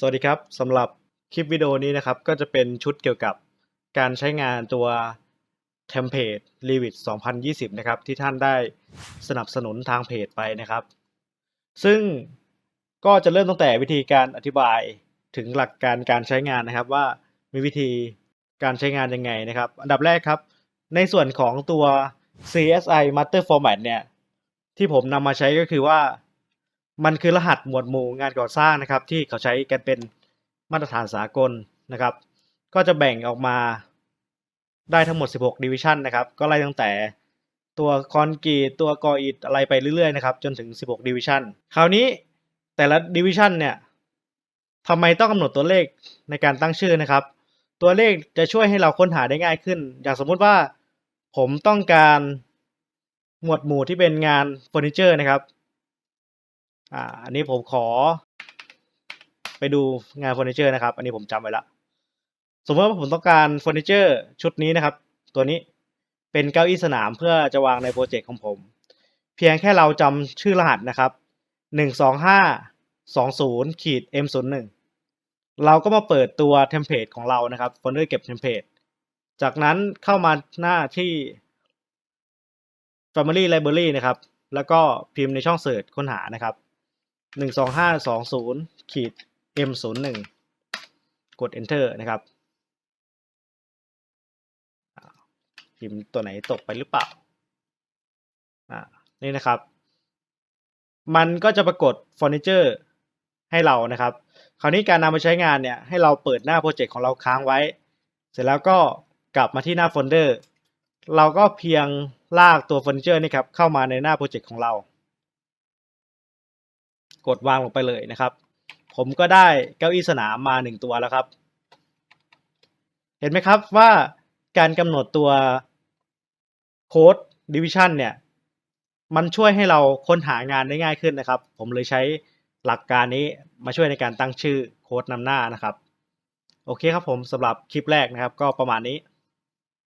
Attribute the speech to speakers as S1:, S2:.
S1: สวัสดีครับสำหรับคลิปวิดีโอนี้นะครับ ก็จะเป็นชุดเกี่ยวกับการใช้งานตัวเทมเพลต Revit 2020 นะครับ ที่ท่านได้สนับสนุนทางเพจไปนะครับ ซึ่งก็จะเริ่มตั้งแต่วิธีการอธิบายถึงหลักการการใช้งานนะครับ ว่ามีวิธีการใช้งานยังไงนะครับ อันดับแรกครับ ในส่วนของตัว CSI Master Format เนี่ย ที่ผมนำมาใช้ก็คือว่า มันคือรหัสหมวดหมู่งานก่อสร้างนะครับ ที่เขาใช้กันเป็นมาตรฐานสากลนะครับ ก็จะแบ่งออกมาได้ทั้งหมด 16 division นะครับ ก็ไล่ตั้งแต่ตัวคอนกรีตตัวกออิฐอะไรไปเรื่อยๆนะครับ จนถึง 16 division คราวนี้แต่ละ division เนี่ยทำไมต้องกำหนดตัวเลขในการตั้งชื่อนะครับ ตัวเลขจะช่วยให้เราค้นหาได้ง่ายขึ้น อย่างสมมุติว่าผมต้องการหมวดหมู่ที่เป็นงานเฟอร์นิเจอร์นะครับ อ่าอันนี้ผมขอ ไปดูงานเฟอร์นิเจอร์นะครับ อันนี้ผมจำไว้ละสมมติว่าผมต้องการเฟอร์นิเจอร์ชุดนี้นะครับ ตัวนี้เป็นเก้าอี้สนามเพื่อจะวางในโปรเจกต์ของผม เพียงแค่เราจำชื่อรหัสนะครับหนึ่งสองห้าสองศูนย์ขีด m ศูนย์หนึ่งเราก็มาเปิดตัวเทมเพลตของเรานะครับโฟลเดอร์เก็บเทมเพลตจากนั้นเข้ามาหน้าที่ Family Library นะครับ แล้วก็พิมพ์ในช่องเสิร์ชค้นหานะครับ หนึ่งสองห้าสองศูนย์ขีด m ศูนย์หนึ่งกด enter นะครับพิมพ์ตัวไหนตกไปหรือเปล่าอ่านี่นะครับ มันก็จะปรากฏเฟอร์นิเจอร์ให้เรานะครับ คราวนี้การนำมาใช้งานเนี่ยให้เราเปิดหน้าโปรเจกต์ของเราค้างไว้ เสร็จแล้วก็กลับมาที่หน้าโฟลเดอร์ เราก็เพียงลากตัวเฟอร์นิเจอร์นี่ครับเข้ามาในหน้าโปรเจกต์ของเรา กดวางลงไปเลยนะครับ ผมก็ได้เก้าอี้สนามมาหนึ่งตัวแล้วครับ เห็นไหมครับว่าการกำหนดตัวโค้ดดิวิชันเนี่ย มันช่วยให้เราค้นหางานได้ง่ายขึ้นนะครับ ผมเลยใช้หลักการนี้มาช่วยในการตั้งชื่อโค้ดนำหน้านะครับ โอเคครับผมสำหรับคลิปแรกนะครับ ก็ประมาณนี้